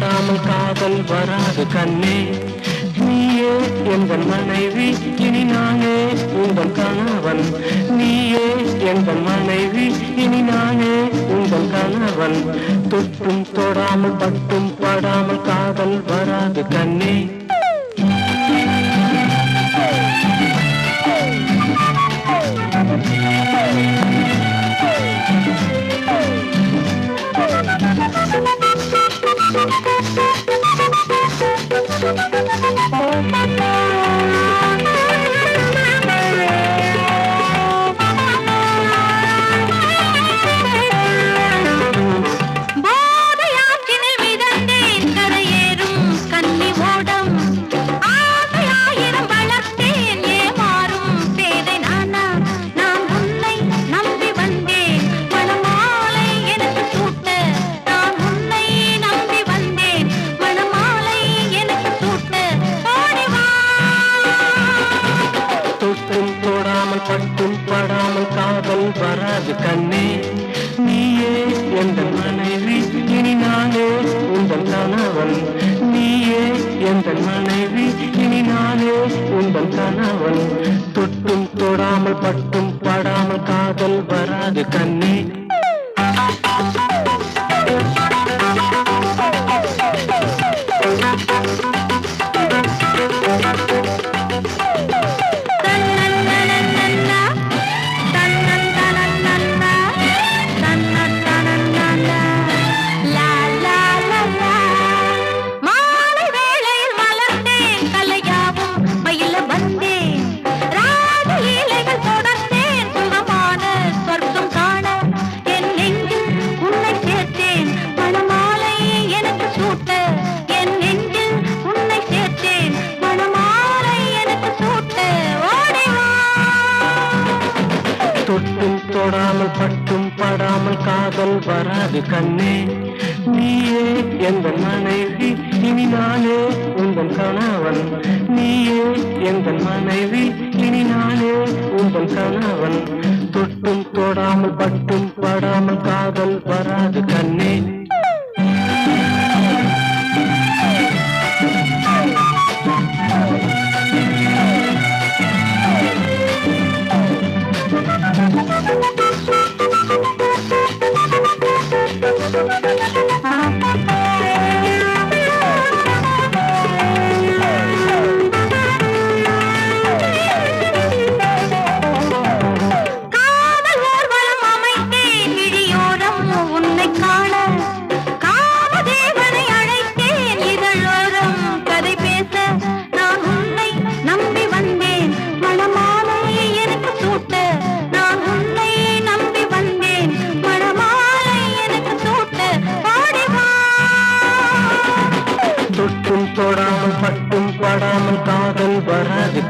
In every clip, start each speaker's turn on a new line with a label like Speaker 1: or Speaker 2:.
Speaker 1: படாமல் காதல் வராது கண்ணே. நீயே எங்கள் மனைவி இனி நானே உங்கள் கணவன். நீயே எங்கள் மனைவி இனி நானே உங்கள் கணவன். தொட்டும் தொடாமல் பட்டும் படாமல் காதல் வராது கண்ணே. தொடாமல் பட்டும் படாமல் காதல் வராது கண்ணே. நீயே எந்த மனைவி இனி நானே உந்தன் கணவன். நீயே எந்த மனைவி இனி நானே உந்தன் கணவன். தொட்டும் தொடாமல் பட்டும் படாமல் காதல் வராது கண்ணே. தொடாமல் பட்டும் படாமல் காதல் வராது கண்ணே. நீயே எந்த மனைவி இனி நானே உங்கள் கணவன். நீயே எந்த மனைவி இனி நானே உங்கள் கணவன். தொட்டும் தொடாமல் பட்டும் படாமல் காதல் வராது கண்ணே.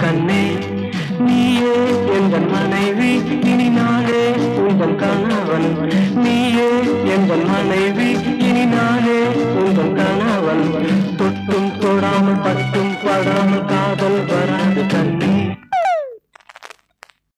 Speaker 2: கண்ணே
Speaker 1: நீயே எங்கள் மனைவி இனி நாளே உங்கள் கணவன். நீயே எங்கள் மனைவி இனி நாளே உங்கள் கணவன். தொட்டும் தொடாமல் பட்டு